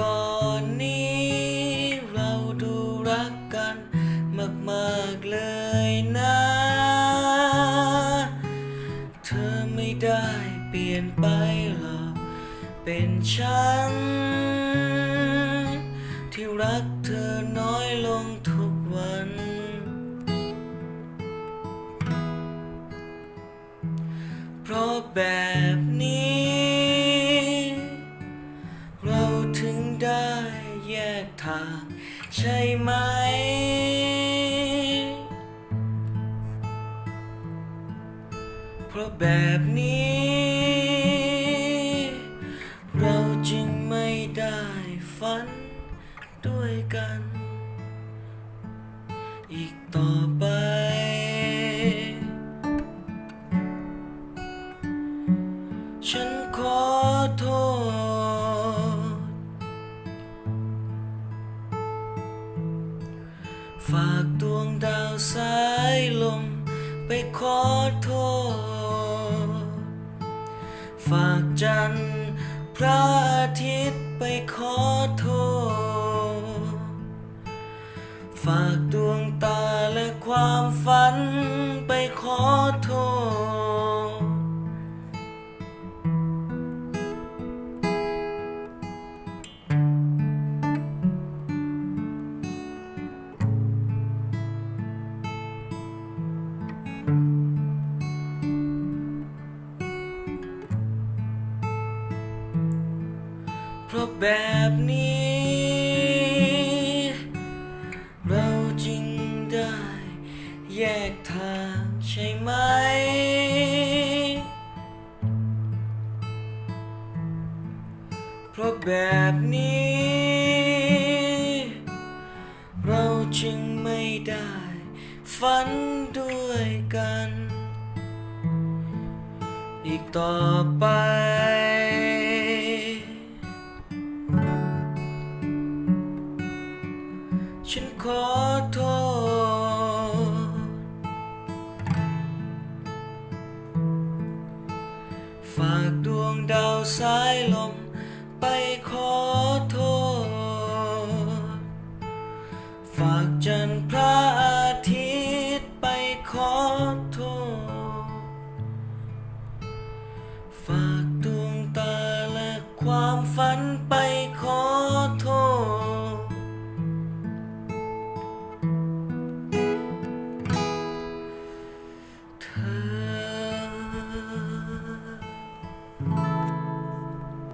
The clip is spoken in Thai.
ก่อนนี้เราดูรักกันมากมากเลยนะ เธอไม่ได้เปลี่ยนไปหรอกเป็นฉัน ที่รักเธอน้อยลงทุกวัน เพราะแบบนี้ ทาง ใช่ไหม เพราะแบบนี้ เราจึงไม่ได้ฝันด้วยกัน อีกต่อไป ฝากดวงดาวสายลม ไปขอโทษ ฝากจันทร์พระอาทิตย์ไปขอโทษ ฝากดวงตาและความฝันไปขอโทษ เพราะแบบนี้ เราจึงได้แยกทางใช่ไหม เพราะแบบนี้ เราจึงไม่ได้ฝัน อีกต่อไป ฉันขอโทษ ฝากดวงดาวสายลมไปขอโทษ ฝากจันทร์พระ ฝากดวงตาและความฝันไป